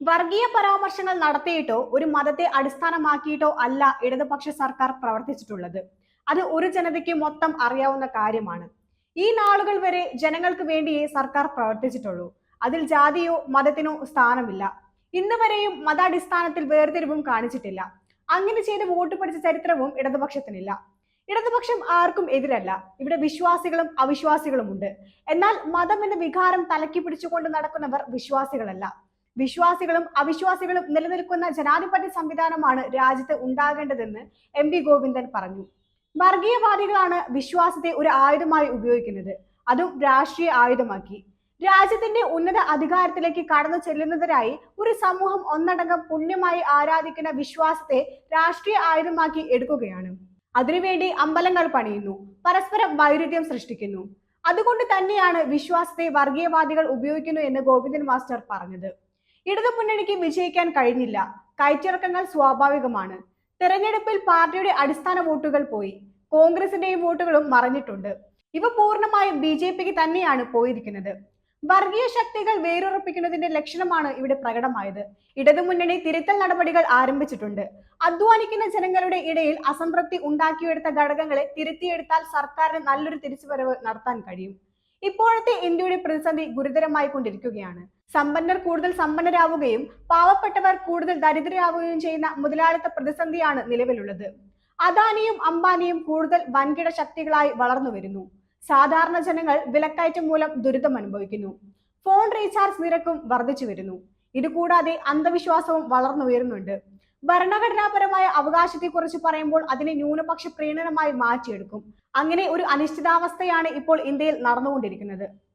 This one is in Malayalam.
വർഗീയ പരാമർശങ്ങൾ നടത്തിയിട്ടോ ഒരു മതത്തെ അടിസ്ഥാനമാക്കിയിട്ടോ അല്ല ഇടതുപക്ഷ സർക്കാർ പ്രവർത്തിച്ചിട്ടുള്ളത്. അത് ഒരു ജനതയ്ക്ക് മൊത്തം അറിയാവുന്ന കാര്യമാണ്. ഈ നാളുകൾ വരെ ജനങ്ങൾക്ക് വേണ്ടിയേ സർക്കാർ പ്രവർത്തിച്ചിട്ടുള്ളൂ. അതിൽ ജാതിയോ മതത്തിനോ സ്ഥാനമില്ല. ഇന്ന് വരെയും മതാടിസ്ഥാനത്തിൽ വേർതിരിവും കാണിച്ചിട്ടില്ല. അങ്ങനെ ചെയ്ത് വോട്ട് പിടിച്ച ചരിത്രവും ഇടതുപക്ഷത്തിനില്ല. ഇടതുപക്ഷം ആർക്കും എതിരല്ല. ഇവിടെ വിശ്വാസികളും അവിശ്വാസികളും ഉണ്ട് എന്നാൽ മതം എന്ന വികാരം തലക്കി പിടിച്ചുകൊണ്ട് നടക്കുന്നവർ വിശ്വാസികളല്ല. വിശ്വാസികളും അവിശ്വാസികളും നിലനിൽക്കുന്ന ജനാധിപത്യ സംവിധാനമാണ് രാജ്യത്ത് ഉണ്ടാകേണ്ടതെന്ന് എം വി ഗോവിന്ദൻ പറഞ്ഞു. വർഗീയവാദികളാണ് വിശ്വാസത്തെ ഒരു ആയുധമായി ഉപയോഗിക്കുന്നത്. അതും രാഷ്ട്രീയ ആയുധമാക്കി. രാജ്യത്തിന്റെ ഉന്നത അധികാരത്തിലേക്ക് കടന്നു ചെല്ലുന്നതിനായി ഒരു സമൂഹം ഒന്നടങ്കം പുണ്യമായി ആരാധിക്കുന്ന വിശ്വാസത്തെ രാഷ്ട്രീയ ആയുധമാക്കി എടുക്കുകയാണ്. അതിനുവേണ്ടി അമ്പലങ്ങൾ പണിയുന്നു. പരസ്പരം വൈരുദ്ധ്യം സൃഷ്ടിക്കുന്നു. അതുകൊണ്ട് തന്നെയാണ് വിശ്വാസത്തെ വർഗീയവാദികൾ ഉപയോഗിക്കുന്നു എന്ന് ഗോവിന്ദൻ മാസ്റ്റർ പറഞ്ഞത്. ഇടതു മുന്നണിക്ക് വിജയിക്കാൻ കഴിഞ്ഞില്ല. കയറ്റിറക്കങ്ങൾ സ്വാഭാവികമാണ്. തെരഞ്ഞെടുപ്പിൽ പാർട്ടിയുടെ അടിസ്ഥാന വോട്ടുകൾ പോയി. കോൺഗ്രസിന്റെയും വോട്ടുകളും മറഞ്ഞിട്ടുണ്ട്. ഇവ പൂർണമായും ബി ജെ പിക്ക് തന്നെയാണ് പോയിരിക്കുന്നത്. വർഗീയ ശക്തികൾ വേരുറപ്പിക്കുന്നതിന്റെ ലക്ഷണമാണ് ഇവിടെ പ്രകടമായത്. ഇടതുമുന്നണി തിരുത്തൽ നടപടികൾ ആരംഭിച്ചിട്ടുണ്ട്. അധ്വാനിക്കുന്ന ജനങ്ങളുടെ ഇടയിൽ അസംതൃപ്തി ഉണ്ടാക്കിയെടുത്ത ഘടകങ്ങളെ തിരുത്തിയെടുത്താൽ സർക്കാരിന് നല്ലൊരു തിരിച്ചുവരവ് നടത്താൻ കഴിയും. ഇപ്പോഴത്തെ ഇന്ത്യയുടെ പ്രതിസന്ധി ഗുരുതരമായി കൊണ്ടിരിക്കുകയാണ്. സമ്പന്നർ കൂടുതൽ സമ്പന്നരാവുകയും പാവപ്പെട്ടവർ കൂടുതൽ ദരിദ്രരാവുകയും ചെയ്യുന്ന മുതലാളിത്ത പ്രതിസന്ധിയാണ് നിലവിലുള്ളത്. അദാനിയും അംബാനിയും കൂടുതൽ വൻകിട ശക്തികളായി വളർന്നു വരുന്നു. സാധാരണ ജനങ്ങൾ വിലക്കയറ്റം മൂലം ദുരിതം അനുഭവിക്കുന്നു. ഫോൺ റീചാർജ് നിരക്കും വർദ്ധിച്ചു വരുന്നു. ഇതുകൂടാതെ അന്ധവിശ്വാസവും വളർന്നുയരുന്നുണ്ട്. ഭരണഘടനാപരമായ അവകാശത്തെക്കുറിച്ച് പറയുമ്പോൾ അതിനെ ന്യൂനപക്ഷ പ്രീണനമായി മാറ്റിയെടുക്കും. അങ്ങനെ ഒരു അനിശ്ചിതാവസ്ഥയാണ് ഇപ്പോൾ ഇന്ത്യയിൽ നടന്നുകൊണ്ടിരിക്കുന്നത്.